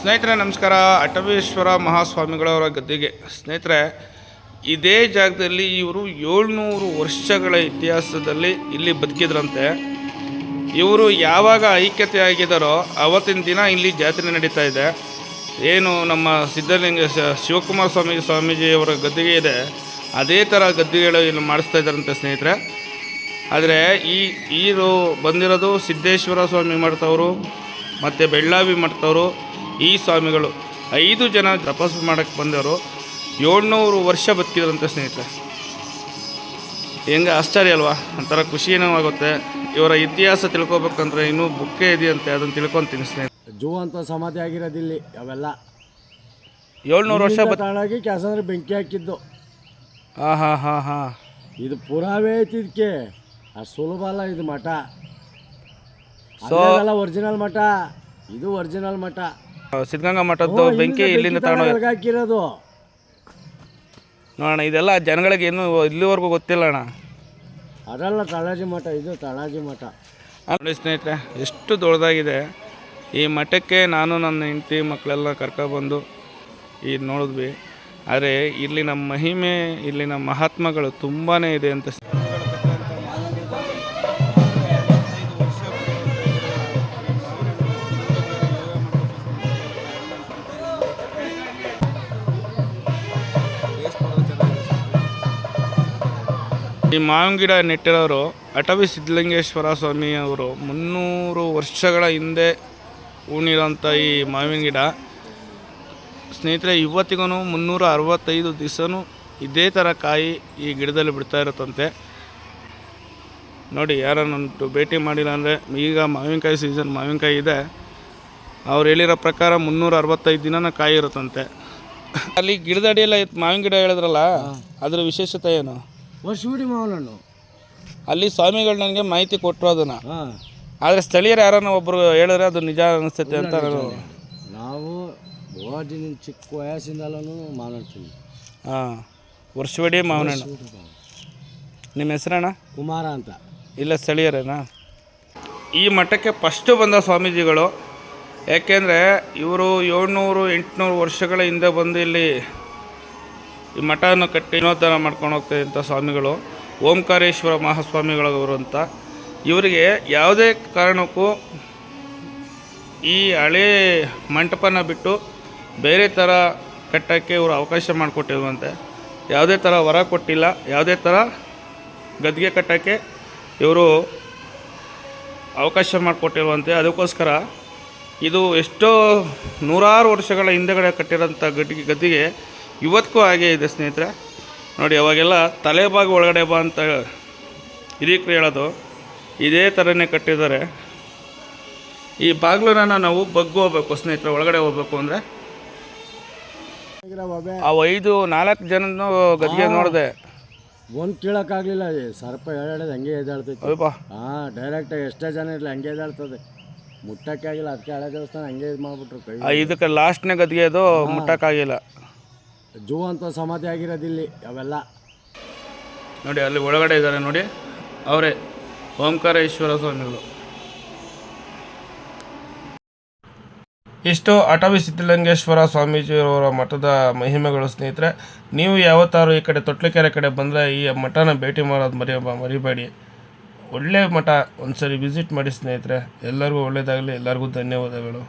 ಸ್ನೇಹಿತರೆ, ನಮಸ್ಕಾರ. ಅಟವೇಶ್ವರ ಮಹಾಸ್ವಾಮಿಗಳವರ ಗದ್ದಿಗೆ. ಸ್ನೇಹಿತರೆ, ಇದೇ ಜಾಗದಲ್ಲಿ ಇವರು ಏಳ್ನೂರು ವರ್ಷಗಳ ಇತಿಹಾಸದಲ್ಲಿ ಇಲ್ಲಿ ಬದುಕಿದ್ರಂತೆ. ಇವರು ಯಾವಾಗ ಐಕ್ಯತೆ ಆಗಿದ್ದಾರೋ ಅವತ್ತಿನ ದಿನ ಇಲ್ಲಿ ಜಾತ್ರೆ ನಡೀತಾ ಇದೆ. ಏನು ನಮ್ಮ ಸಿದ್ಧಲಿಂಗ ಶಿವಕುಮಾರ ಸ್ವಾಮಿ, ಸ್ವಾಮೀಜಿಯವರ ಗದ್ದಿಗೆ ಇದೆ. ಅದೇ ಥರ ಗದ್ದಿಗೆಗಳು ಇಲ್ಲಿ ಮಾಡಿಸ್ತಾ ಇದ್ದಾರಂತೆ ಸ್ನೇಹಿತರೆ. ಆದರೆ ಈ, ಈರು ಬಂದಿರೋದು ಸಿದ್ದೇಶ್ವರ ಸ್ವಾಮಿ ಮಾಡ್ತವರು, ಮತ್ತು ಬೆಳ್ಳಾವಿ ಮಠದವರು ಈ ಸ್ವಾಮಿಗಳು ಐದು ಜನ ತಪಸ್ಸು ಮಾಡಕ್ಕೆ ಬಂದವರು ಏಳ್ನೂರು ವರ್ಷ ಬದುಕಿದ್ರಂತೆ ಸ್ನೇಹಿತರೆ. ಹೆಂಗೆ ಆಶ್ಚರ್ಯ ಅಲ್ವಾ? ಒಂಥರ ಖುಷಿನೂ ಆಗುತ್ತೆ. ಇವರ ಇತಿಹಾಸ ತಿಳ್ಕೊಬೇಕಂದ್ರೆ ಇನ್ನೂ ಬುಕ್ಕೇ ಇದೆಯಂತೆ ಅದನ್ನು ತಿಳ್ಕೊತೀನಿ ಸ್ನೇಹಿತರೆ. ಜೂ ಅಂತ ಸಮಾಧಿ ಆಗಿರೋದಿಲ್ಲಿ ಅವೆಲ್ಲ. ಏಳ್ನೂರು ವರ್ಷ ಬದ್ ಕ್ಯಾಸಂದ್ರೆ ಬೆಂಕಿ ಹಾಕಿದ್ದು. ಹಾಂ ಹಾಂ ಹಾಂ ಹಾಂ. ಇದು ಪುರಾವೆ ಐತಿ ಇದಕ್ಕೆ. ಅಷ್ಟು ಸುಲಭ ಅಲ್ಲ ಇದು ಮಠ. ಸೊ ಅಲ್ಲ ಒರಿಜಿನಲ್ ಮಠ. ಇದು ಒರಿಜಿನಲ್ ಮಠ. ಸಿದ್ಧಗಂಗಾ ಮಠದ್ದು ಬೆಂಕಿ ಇಲ್ಲಿಂದ ತಗೊಂಡು ಹಾಕಿರೋದು. ನೋಡೋಣ ಇದೆಲ್ಲ ಜನಗಳಿಗೆ ಏನು ಇಲ್ಲಿವರೆಗೂ ಗೊತ್ತಿಲ್ಲ ಅಣ್ಣ. ಅದಲ್ಲ ತಳಾಜಿ ಮಠ ಇದು ತಳಾಜಿ ಮಠ. ನೋಡಿ ಸ್ನೇಹಿತರೆ ಎಷ್ಟು ದೊಡ್ಡದಾಗಿದೆ. ಈ ಮಠಕ್ಕೆ ನಾನು ನನ್ನ ಹೆಂಡತಿ ಮಕ್ಕಳೆಲ್ಲ ಕರ್ಕೊಬಂದು ಇದು ನೋಡಿದ್ವಿ. ಆದರೆ ಇಲ್ಲಿನ ಮಹಿಮೆ ಇಲ್ಲಿನ ಮಹಾತ್ಮಗಳು ತುಂಬಾ ಇದೆ ಅಂತ ಈ ಮಾವಿನ ಗಿಡ ನೆಟ್ಟಿರೋರು ಅಟವಿ ಸಿದ್ಧಲಿಂಗೇಶ್ವರ ಸ್ವಾಮಿ ಅವರು ಮುನ್ನೂರು ವರ್ಷಗಳ ಹಿಂದೆ ಉಣಿರೋಂಥ ಈ ಮಾವಿನ ಗಿಡ. ಸ್ನೇಹಿತರೆ ಇವತ್ತಿಗೂ ಮುನ್ನೂರ ಅರವತ್ತೈದು ದಿವಸನೂ ಇದೇ ಥರ ಕಾಯಿ ಈ ಗಿಡದಲ್ಲಿ ಬಿಡ್ತಾ ಇರುತ್ತಂತೆ. ನೋಡಿ ಯಾರನ್ನು ಭೇಟಿ ಮಾಡಿಲ್ಲ ಅಂದರೆ ಈಗ ಮಾವಿನಕಾಯಿ ಸೀಸನ್ ಮಾವಿನಕಾಯಿ ಇದೆ. ಅವ್ರು ಹೇಳಿರೋ ಪ್ರಕಾರ ಮುನ್ನೂರ ಅರವತ್ತೈದು ದಿನನ ಕಾಯಿ ಇರುತ್ತಂತೆ. ಅಲ್ಲಿ ಗಿಡದ ಅಡಿಯೆಲ್ಲ ಇತ್ತು ಮಾವಿನ ಗಿಡ ಹೇಳಿದ್ರಲ್ಲ ಅದರ ವಿಶೇಷತೆ ಏನು? ವರ್ಷವಿಡಿ ಮಾವನಣ್ಣು ಅಲ್ಲಿ ಸ್ವಾಮಿಗಳು ನನಗೆ ಮಾಹಿತಿ ಕೊಟ್ಟರು ಅದನ್ನು. ಹಾಂ. ಆದರೆ ಸ್ಥಳೀಯರು ಯಾರನ್ನ ಒಬ್ಬರು ಹೇಳಿದ್ರೆ ಅದು ನಿಜ ಅನಿಸ್ತೈತೆ ಅಂತ ನಾನು ನಾವು ಓದಿನ ಚಿಕ್ಕ ವಯಸ್ಸಿಂದಲೂ ಮಾವನಣ್ಣ ಹಾಂ. ವರ್ಷವಡಿ ಮಾವನಣ್ಣ. ನಿಮ್ಮ ಹೆಸರಣ್ಣ? ಕುಮಾರ ಅಂತ. ಇಲ್ಲ ಸ್ಥಳೀಯರೇನಾ? ಈ ಮಠಕ್ಕೆ ಫಸ್ಟು ಬಂದ ಸ್ವಾಮೀಜಿಗಳು. ಯಾಕೆಂದರೆ ಇವರು ಏಳ್ನೂರು ಎಂಟುನೂರು ವರ್ಷಗಳ ಹಿಂದೆ ಬಂದು ಇಲ್ಲಿ ಈ ಮಠವನ್ನು ಕಟ್ಟಿ ಜೀರ್ಣೋದ್ಧಾರ ಮಾಡ್ಕೊಂಡು ಹೋಗ್ತಿದ್ದಂಥ ಸ್ವಾಮಿಗಳು, ಓಂಕಾರೇಶ್ವರ ಮಹಾಸ್ವಾಮಿಗಳವರು ಅಂತ. ಇವರಿಗೆ ಯಾವುದೇ ಕಾರಣಕ್ಕೂ ಈ ಹಳೆ ಮಂಟಪನ ಬಿಟ್ಟು ಬೇರೆ ಥರ ಕಟ್ಟೋಕ್ಕೆ ಇವರು ಅವಕಾಶ ಮಾಡಿಕೊಟ್ಟಿರುವಂತೆ. ಯಾವುದೇ ಥರ ವರ ಕೊಟ್ಟಿಲ್ಲ, ಯಾವುದೇ ಥರ ಗದ್ದಿಗೆ ಕಟ್ಟೋಕ್ಕೆ ಇವರು ಅವಕಾಶ ಮಾಡಿಕೊಟ್ಟಿರುವಂತೆ. ಅದಕ್ಕೋಸ್ಕರ ಇದು ಎಷ್ಟೋ ನೂರಾರು ವರ್ಷಗಳ ಹಿಂದೆಗಡೆ ಕಟ್ಟಿರೋಂಥ ಗದ್ದಿಗೆ ಗದ್ದಿಗೆ ಇವತ್ತಿಗೂ ಹಾಗೆ ಇದೆ ಸ್ನೇಹಿತರೆ. ನೋಡಿ ಅವಾಗೆಲ್ಲ ತಲೆಬಾಗ ಒಳಗಡೆ ಬಾ ಅಂತ ಹಿರೀಕರು ಹೇಳೋದು. ಇದೇ ಥರನೇ ಕಟ್ಟಿದ್ದಾರೆ. ಈ ಬಾಗಿಲನ್ನ ನಾವು ಬಗ್ಗು ಹೋಗ್ಬೇಕು ಸ್ನೇಹಿತರೆ ಒಳಗಡೆ ಹೋಗ್ಬೇಕು ಅಂದರೆ. ಅವ ಐದು ನಾಲ್ಕು ಜನನು ಗದ್ಗೆ ನೋಡಿದೆ. ಒಂದು ಕೀಳಕ್ಕಾಗಲಿಲ್ಲ ಸರ್ಪ ಹೇಳೋದು ಹಂಗೆ ಅಯ್ಯಪ್ಪ. ಹಾಂ ಡೈರೆಕ್ಟಾಗಿ ಎಷ್ಟೇ ಜನ ಇರಲಿ ಹಂಗೆ ಎದ್ದಾಡ್ತದೆ ಮುಟ್ಟಕ್ಕೆ ಆಗಿಲ್ಲ ಅದಕ್ಕೆ ಹಳೆ ದೇವಸ್ಥಾನ ಹಂಗೆ ಇದು ಮಾಡಿಬಿಟ್ರು ಇದಕ್ಕೆ ಲಾಸ್ಟ್ನೇ ಗದ್ಗೆ ಅದು ಮುಟ್ಟಕ್ಕಾಗಿಲ್ಲ. ಜೂ ಅಂತ ಸಮಾಧಿ ಆಗಿರೋದಿಲ್ಲಿ ಅವೆಲ್ಲ. ನೋಡಿ, ಅಲ್ಲಿ ಒಳಗಡೆ ಇದ್ದಾರೆ ನೋಡಿ. ಅವರೇ ಓಂಕಾರೇಶ್ವರ ಸ್ವಾಮಿಗಳು. ಇಷ್ಟು ಅಟವಿ ಸಿದ್ಧಲಿಂಗೇಶ್ವರ ಸ್ವಾಮೀಜಿಯವರ ಮಠದ ಮಹಿಮೆಗಳು ಸ್ನೇಹಿತರೆ, ನೀವು ಯಾವತ್ತಾರು ಈ ಕಡೆ ತೊಟ್ಲಕೆರೆ ಕಡೆ ಬಂದರೆ ಈ ಮಠನ ಭೇಟಿ ಮಾಡೋದು ಮರಿ, ಮರಿಬೇಡಿ. ಒಳ್ಳೆಯ ಮಠ ಒಂದ್ಸರಿ ವಿಸಿಟ್ ಮಾಡಿ ಸ್ನೇಹಿತರೆ. ಎಲ್ಲರಿಗೂ ಒಳ್ಳೆಯದಾಗಲಿ ಎಲ್ಲರಿಗೂ ಧನ್ಯವಾದಗಳು.